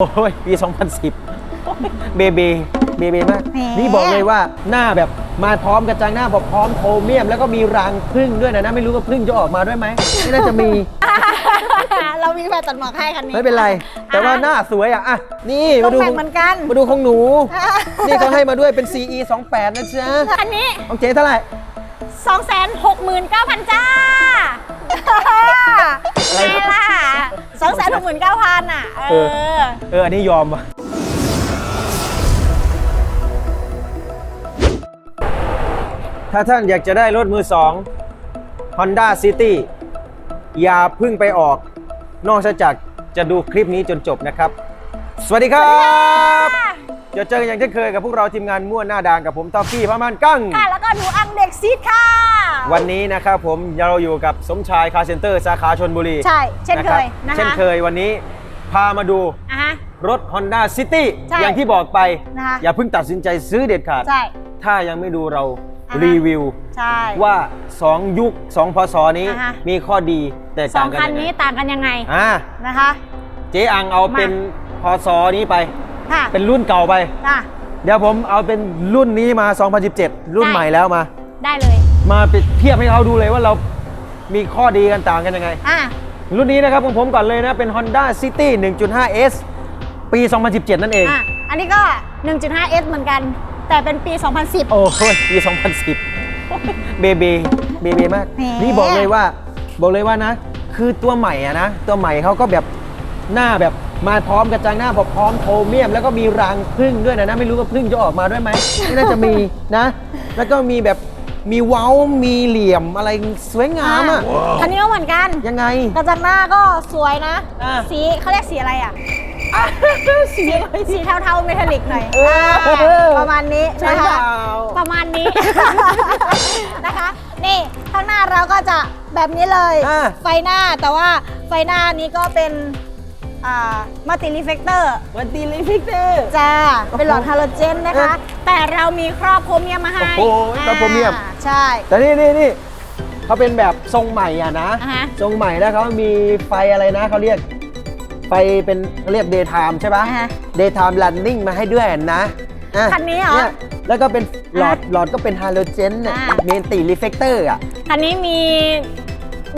โอ้ยปี 2010 เบเบเบเบมาก แหม นี่บอกเลยว่าหน้าแบบมาพร้อมกระจังหน้าบอกพร้อมโครเมียม แล้วก็มีรังพึ่งด้วยนะนะ ไม่รู้ว่าพึ่งจะออกมาด้วยไหมไม่น่าจะมี เรามีแฟนตัดหมอกให้คันนี้ ไม่เป็นไร แต่ว่าหน้าสวยอะ อะ นี่ต้มาองดูแบ่งเหมือนกัน มาดูของหนู นี่เขาให้มาด้วยเป็น CE 28นะจ๊ะคันนี้ ของเจ๊เท่าไหร่ 269,000 จ้าอะไรไงล่ะ 269,000อะเอเออ เออ อันนี้ยอมว่ะถ้าท่านอยากจะได้รถมือสอง Honda City อย่าเพึ่งไปออก นอกจากจะดูคลิปนี้จนจบนะครับ สวัสดีครับจะเจอกันอย่างเช่นเคยกับพวกเราทีมงานม่วนหน้าด่างกับผมตอฟฟี่พระมานกั้ง ค่ะ แล้วก็หนูอังเด็กซีดค่ะ วันนี้นะครับผมเราอยู่กับสมชายคาร์เซ็นเตอร์สาขาชนบุรีใช่ เช่นเคยรับนะคะเช่นเคยวันนี้พามาดูอะฮะ รถ Honda City ใช่อย่างที่บอกไป นะคะอย่าเพิ่งตัดสินใจซื้อเด็ดขาด ใช่ถ้ายังไม่ดูเราอ่าฮะรีวิว ใช่ ว่า 2 ยุค 2 พศนี้อ่าฮะ มีข้อดีแตกสอต่างงกันคันยังไงนี้ต่างกันยังไงอ่านะคะ เจ๊อังเอาเป็นพศนี้ไป ค่ะเป็นรุ่นเก่าไปจ้ะเดี๋ยวผมเอาเป็นรุ่นนี้มา 2017 รุ่นได้ใหม่แล้วมา ได้เลย มาเปรียบเทียบให้เขาดูเลยว่าเรามีข้อดีกันต่างกันยังไง อะ รุ่นนี้นะครับของผมก่อนเลยนะ เป็น Honda City 1.5S ปี 2017 นั่นเอง อะ อันนี้ก็ 1.5S เหมือนกัน แต่เป็นปี 2010 โอ้ยปี 2010 เบเบเบเบมาก แหม นี่บอกเลยว่า บอกเลยว่านะ คือตัวใหม่อะนะ ตัวใหม่เขาก็แบบหน้าแบบมาพร้อมกระจังหน้าบอกพร้อมโครเมียม แล้วก็มีรังพึ่งด้วยนะนะ ไม่รู้ว่าพึ่งจะออกมาด้วยไหมไม่น่าจะมีนะ แล้วก็มีแบบ มีเว้า มีเหลี่ยมอะไรสวยงามอะคันนี้ก็เหมือนกัน ยังไง กระจังหน้าก็สวยนะ อะ สีเขาเรียกสีอะไรอะ สีสีเทาๆเมทัลลิกหน่อยเอออ่าประมาณนี้ใช่นะเปคะ ล่าประมาณนี้ นะคะ นี่ข้างหน้าเราก็จะแบบนี้เลย อะ ไฟหน้าแต่ว่าไฟหน้านี้ก็เป็นอ่า มัลติรีเฟกเตอร์วันตีลิฟิกเตอร์จ้า เป็นหลอดฮาโลเจนนะคะอะแต่เรามีครอบโครเมียมมาให้ โอ้โหครอบโครเมียมอ่าใช่ แต่นี่นี่นี่เขาเป็นแบบทรงใหม่อะนะอ่าฮะทรงใหม่แล้วเขามีไฟอะไรนะเขาเรียกไฟเป็นเขาเรียก daytime ใช่ปะอ่าฮะ daytime running มาให้ด้วยนะอะคันนี้เหรอยแล้วก็เป็นหลอดอะหลอดก็เป็นฮาโลเจนเนี่ยอ่าเมนติรีเฟกเตอร์อะ คันนี้มี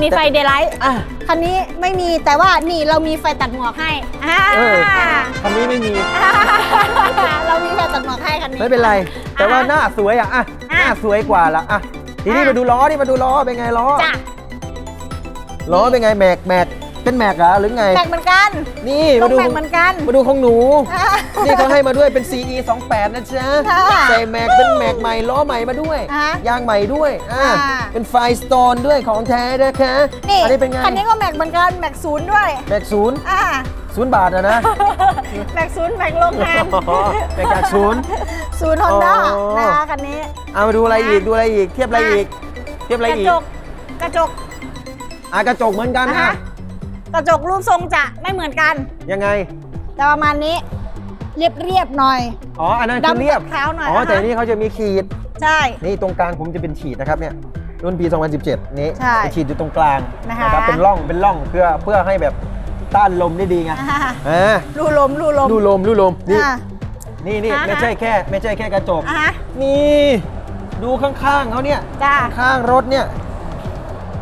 มีไฟเดย์ไลท์อะคันนี้ไม่มีแต่ว่านี่เรามีไฟตัดหมอกให้อ่าเออคันนี้ไม่มีเรามีไฟตัดหมอกให้คันนี้ ไม่เป็นไร แต่ว่าหน้าสวยอะอะอะหน้าสวยกว่าละอะทีนี้อะมาดูล้อนี่มาดูล้อเป็นไงล้อจ้ะล้อเป็นไงแม็กแม็ก เป็นแม็กเหรอหรือไง แบ่งเหมือนกัน นี่ต้มาองดูแบ่งเหมือนกันมาดูของหนูอ่านี่เขาให้มาด้วยเป็น CE 28นะจ๊ะค่ะใส่แม็กเป็นแม็กใหม่ล้อใหม่มาด้วย อะยางใหม่ด้วยอ่าอ่า เป็นไฟสโตนด้วยของแท้นะคะนี่อันนี้เป็นไงคันนี้ก็แม็กเหมือนกันแม็กศูนย์ด้วยแม็กศูนย์อ่าศูนย์บาทอะนะแม็กศูนย์แม็กโรงงานอ๋อแม็กจากศูนย์ ศูนย์ฮอนด้าอ๋อ นะคะคันนี้ เอามาดูอะไรอีกดูอะไรอีกเทียบอะไรอีก เทียบอะไรกระอีกจกกระจก อะกระจกเหมือนกันนะนะคะ กระจกรูปทรงจะไม่เหมือนกัน ยังไง แต่ประมาณนี้เรียบเรียบๆหน่อย อ๋อ อันนั้นคือดำเรียบ ขาวหน่อยอ๋อ นะคะ แต่อันนี่เขาจะมีขีด ใช่ นี่ตรงกลางผมจะเป็นขีดนะครับเนี่ย รุ่นปี 2017 นี้ใช่เป็นขีดอยู่ตรงกลางนะคะ รับเป็นร่อง เป็นร่องเพื่อเพื่อให้แบบต้านลมได้ดีไงอ่าอ่ารูลมรูลมดูลมดูลม นี่ อ่า นี่นี่อ่าฮะ ไม่ใช่แค่ ไม่ใช่แค่กระจก อ่าฮะนี่ ดูข้างๆเขาเนี่ย จ้า ข้างๆรถเนี่ย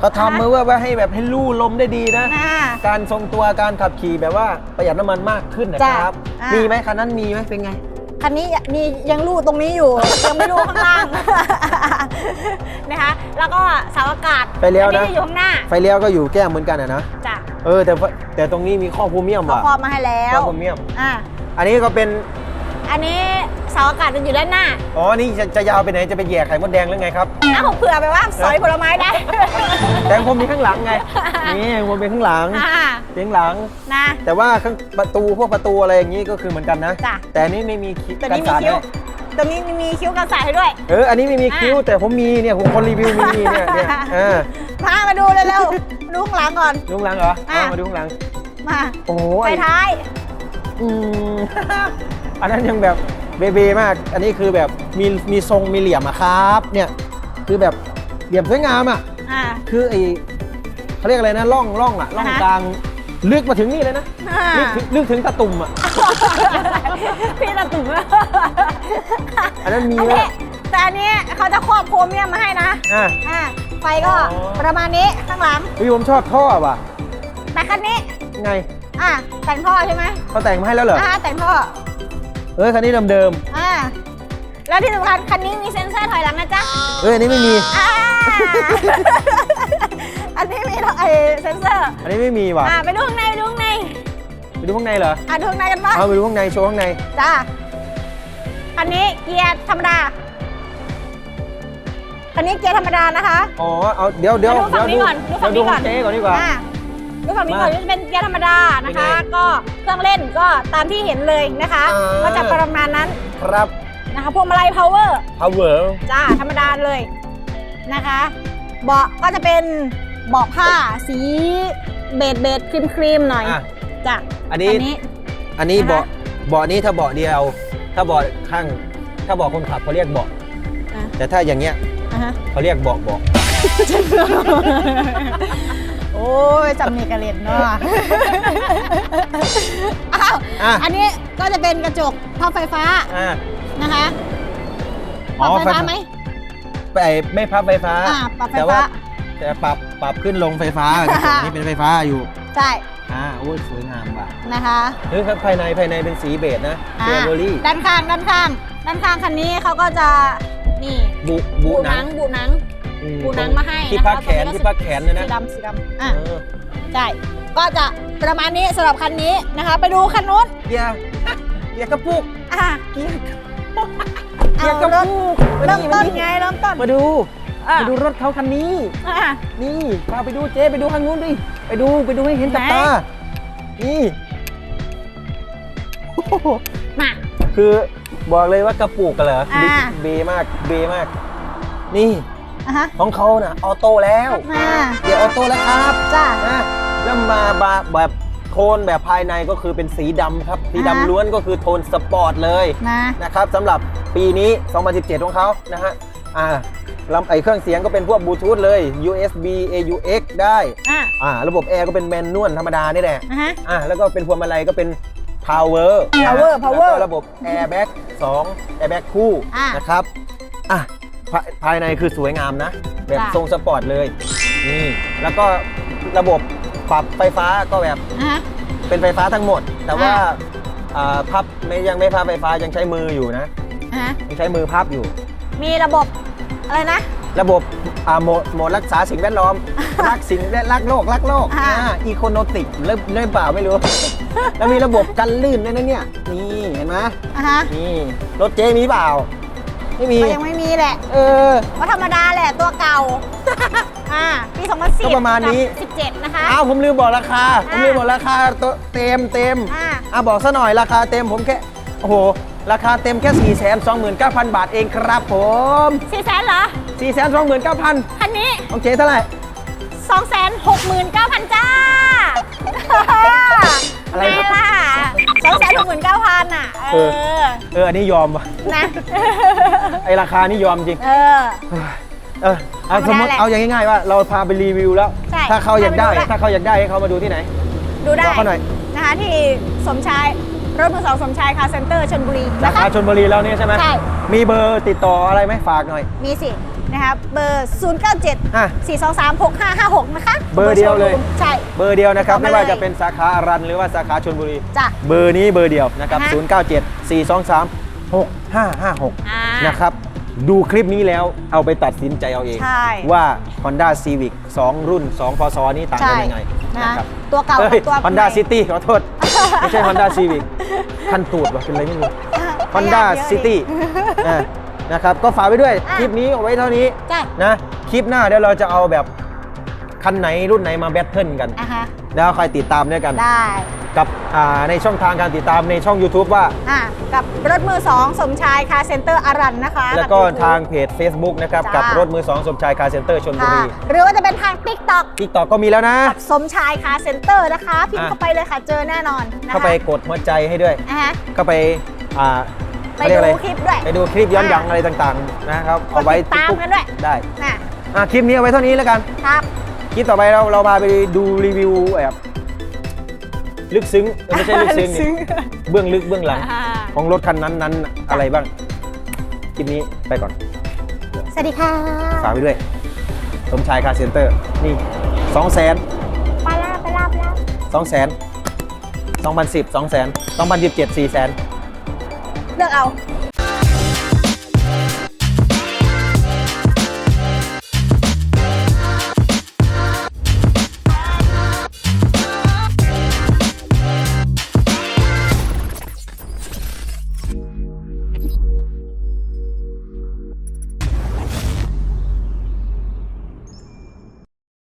เขาอ่าฮะทำมาว่าว่าให้แบบให้ลู่ลมได้ดีนะ อ่า การทรงตัวการขับขี่แบบว่าประหยัดน้ำมันมากขึ้นนะจ้ะครับอ่ามี มีไหมคันนั้นมีไหมเป็นไง คันนี้นี่ยังรูตรงนี้อยู่ ยังไม่รูข้างล่าง นะคะแล้วก็เสาอากาศไปแล้วนะ อัอยู่ข้างหน้าไฟเลี้ยวก็อยู่แก้มเหมือนกันอะนะจ้ะเออแต่ว่าแต่ตรงนี้มีข้อพูเมียมเขาว่ะครอบมาให้แล้ข้วอพูเมียม อ่าอันนี้ก็เป็น อันนี้เสาอากาศจะอยู่ด้านหน้าอ๋อ นี่จะจะยาวไปไหน จะไปแย่ไข่มดแดงหรือไงครับถ้าผมเผื่อไปว่าสอยผลไม้ได้ แต่ผมมีข้างหลังไง นี่ผมเป็นข้างหลังอ่าเป็นข้างหลัง นะ แต่ว่าข้างประตูพวกประตูอะไรอย่างนี้ก็คือเหมือนกันนะ จ้ะ แต่อันนี้ไม่มีคิตัวกันี้นมีสาดคิ้ว ให้ตัวนี้มีคิ้วกันสาดให้ด้วย เออ อันนี้ไม่มีอะคิ้วแต่ผมมีเนี่ยผมคนรีวิวมีเนี่ยเนี่ยอ่ามามาดูเร็วๆดูข้างหลังก่อน ดูข้างหลังเหรออะเอามาดูข้างหลัง มา โอ้โหไฟไอ้ท้าย อืม อันนั้นยังแบบเบเบมาก อันนี้คือแบบมีมีทรงมีเหลี่ยมอะครับ เนี่ยคือแบบเหลี่ยมสวยงามอะอ่า คือไอเขาเรียกอะไรนะร่องร่องอะร่องอ่าฮะ กลางลึกมาถึงนี่เลยนะอ่าลึกถึงลึกถึงตะตุ่มอะพี่ตะตุ่มอันนั้นมีอันแล้นี้วแต่อันนี้เขาจะครอบโครเมียมมาให้นะอะ อ่าไฟก็อ๋อ ประมาณนี้ข้างหลังพี่ผมชอบท่อว่ะแต่คันนี้ ไงอ่าแต่งท่อใช่ไหมเขาแต่งมาให้แล้วเหรอ อ่าแต่งท่อ เออคันนี้เดิมอ่าแล้วที่สำคัญคันนี้มีเซ็นเซอร์ถอยหลังนะจ๊ะๆเอออันนี้ไม่มี อ่าอันนี้มีไอเซ็นเซอร์อันนี้ไม่มีว่ะอ่าไปดูข้างในไปดูข้างในไปดูข้างในเหรออ่าดูข้างในกันบ้างเอาไปดูข้างในโชว์ข้างในจ้าคันนี้เกียร์ธรรมดาคันนี้เกียร์ธรรมดานะคะ อ๋อเอาเดี๋ยวเดี๋ยวมาดูฝั่งนี้ก่อนดูฝั่งนี้เดี๋ยวดูก่ขออนงเจ๊ก่อนดีกว่า อ่า ดูฝั่งนี้ก่อนมานี่จะเป็นเกียร์ธรรมดานะคะเป็นไงก็เครื่องเล่นก็ตามที่เห็นเลยนะคะ อ่า ก็จะประมาณนั้นครับ นะคะพวงมาลัย power power จ้าธรรมดาเลยนะคะ เบาะก็จะเป็นเบาะผ้าสีเบจเบจครีมครีมๆหน่อยอะจ้ะอันนี้ อันนี้ อันนี้นะคะ เบาะเบาะนี้ถ้าเบาะเดียว ถ้าเบาะข้าง ถ้าเบาะคนขับเขาเรียกเบาะอะแต่ถ้าอย่างเงี้ยอะฮะ เขาเรียกเบาะเบาะ โอ้ยจำนี่กระเล่นเนาะ อ้าว อะ อันนี้ก็จะเป็นกระจกพับไฟฟ้าอ่า นะคะปรับไฟไฟฟ้าฟ้าไหม ไปไม่พับไฟฟ้า อ่าปรับไฟแต่ฟ้าว่าแต่ปรับปรับขึ้นลงไฟฟ้านี่เป็นไฟฟ้าอยู่ใช่ อ่าโอ้ยสวยงามว่ะนะคะ เฮ้ยครับภายในภายในเป็นสีเบจนะอ่าเบอร์รี่ด้านข้างด้านข้าง ด้านข้างคันนี้เขาก็จะนี่บุบุบูหหนันังงบูหนัง อืมบูหนังมาให้ที่นะคะพักแขนตรงที่พักแขนเนยนะสีดำสีดำอะเออใช่ก็จะประมาณนี้สำหรับคันนี้นะคะ ไปดูคันนู้นเกียร์เกียร์กระปุกอะเกียร์เอาเกียร์กระเริ่มปุกเริ่มต้นมาไงเริ่มต้นมาดูอะมาดูรถเขาคันนี้ อะ นี่พาไปดูเจ๊ไปดูข้างนู้นดิไปดูไปดูให้เห็นกับไหน ตานี่โอ้โหมา คือบอกเลยว่ากระปุกกันเหรออ่า เบมากเบมาก นี่ อะฮะของเขาน่ะออโต้แล้วมาเกียร์ออโต้แล้วครับจ้านะแล้วมาบาแบบโทนแบบภายในก็คือเป็นสีดำครับสีอ่าดำล้วนก็คือโทนสปอร์ตเลยมานะครับสำหรับปีนี้ 2017 ของเขานะฮะอ่าลำไอเครื่องเสียงก็เป็นพวกบลูทูธเลย USB AUX ได้อะอ่าระบบแอร์ก็เป็นแมนนวลธรรมดานี่แหละอะฮะอ่าแล้วก็เป็นพวงมาลัยก็เป็น power power นะ power แล้วก็ระบบ airbag 2 airbag คู่อะนะครับอะ ภายภายในคือสวยงามนะ แบบจ้ะทรงสปอร์ตเลยนี่แล้วก็ระบบปรับไฟฟ้าก็แบบอะฮะเป็นไฟฟ้าทั้งหมด แต่ว่าอะอ่าพับไม่ยังไม่พับไฟฟ้ายังใช้มืออยู่นะอะฮะยังใช้มือพับอยู่ มีระบบอะไรนะ ระบบอ่าโหมดโหมดรักษาสิ่งแวดล้อม รักสิ่งแวดรักโลกรักโลกอ่าอ่า อีโคโนติกเริ่มเริ่มเปล่าไม่รู้ แล้วมีระบบกันลื่นด้วยนะเนี่ยนี่เห็นไหมอะฮะนี่รถเจ๊มีเปล่า ไม่มีก็ยังไม่มีแหละเออ ก็ธรรมดาแหละตัวเก่า อ่าปี2010ก็ประมาณนี้ กับ17 นะคะ อ้าวผมลืมบอกราคา ผมอ่าลืมบอกราคาตัวเต็มเต็มอ่า อะบอกซะหน่อยราคาเต็มผมแค่ โอ้โห ราคาเต็มแค่4 2 9 0 0 0 บาทเองครับผม4แสนเหรอ 4 2 9 0 0 0คันนี้ของเจ๊เท่าไหร่ 269,000 จ้าอะไรไงครับ ล่ะ 269,000อะเอเออ เอออันนี้ยอมว่ะนะ ไอราคานี่ยอมจริง เออ เออเอาธรสรมมมดาติแหละเอาอย่างง่ายๆว่าเราพาไปรีวิวแล้ว ใช่ถ้าเขาอยากได้ พาไปดูได้ถ้าเขาอยากได้ให้เขามาดูที่ไหน ดูได้ บอกเขาหน่อย นะคะที่สมชาย รถมือสองสมชายคาร์เซ็นเตอร์ชลบุรีสานะขาคะ ชนบุรีแล้วเนี่ยใช่ไหมใช่ มีเบอร์ติดต่ออะไรไหมฝากหน่อย มีสิ นะครับเบอร์ 097 อะ423 6556 นะคะเบอร์เดียวเลย ใช่ เบอร์เดียวนะครับเอามาไม่ว่าเลยจะเป็นสาขาอารันหรือว่าสาขาชนบุรี จ้ะเบอร์นี้เบอร์เดียวนะครับ อ่าฮะ 097 423 6556 อ่า นะครับ ดูคลิปนี้แล้วเอาไปตัดสินใจเอาเอง ใช่ ว่า Honda Civic 2 รุ่น 2 พศนี้ต่างกันยังไงนะนะครับตัวเก่าเอ้กัยบตัว Honda ใหม่ City ขอโทษ ไม่ใช่ Honda Civic คันตูดว่ะเป็นอะไรไม่รู้ Honda ไม่ยากเยอะ City ดิอะ นะครับก็ฝากไว้ด้วยอะ คลิปนี้เอาไว้เท่านี้จ้ะนะคลิปหน้าเดี๋ยวเราจะเอาแบบคันไหนรุ่นไหนมาแบทเทิลกันอะฮะแล้วคอยติดตามด้วยกัน ได้ กับอ่าในช่องทางการติดตามในช่อง YouTube ว่า อะกับรถมือ2สมชายคาร์เซ็นเตอร์อารันนะคะแล้วก็บ YouTube ทางเพจ Facebook นะครับ จ้ากั กับรถมือ2สมชายคาร์เซ็นเตอร์ชนบุค่ะรีหรือว่าจะเป็นทาง TikTok ทิกตอกก็มีแล้วนะกับสมชายคาร์เซ็นเตอร์นะคะ พิมพ์อะ เข้าไปเลยค่ะเจอแน่นอนนะคะเข้าไปกดหัวใจให้ด้วย อะฮะเข้าไปอ่า ไปเขาเรียกดูอะไรคลิปด้วย ไปดูคลิปย้อนหลังอะอะไรต่างๆนะครับเอาไว้กดติดตามทุกๆกันด้วยได้น่ะอะคลิปนี้เอาไว้เท่านี้แล้วกันครับคลิปต่อไปเราเราพาไปดูรีวิวแบบลึกซึ้งเออไม่ใช่ลึกซึ้งนี่เบื้องลึกเบื้องหลังอ่าของรถคันนั้นนั้นอะไรบ้างคลิปนี้ไปก่อน สวัสดีค่ะฝากไว้ด้วยสมชายคาร์เซ็นเตอร์นี่สองแสนปลาลาปลาลาปลาลาสองแสนสองพันสิบสองแสนสองพันสิบเจ็ดสี่แสน เลือกเอาเ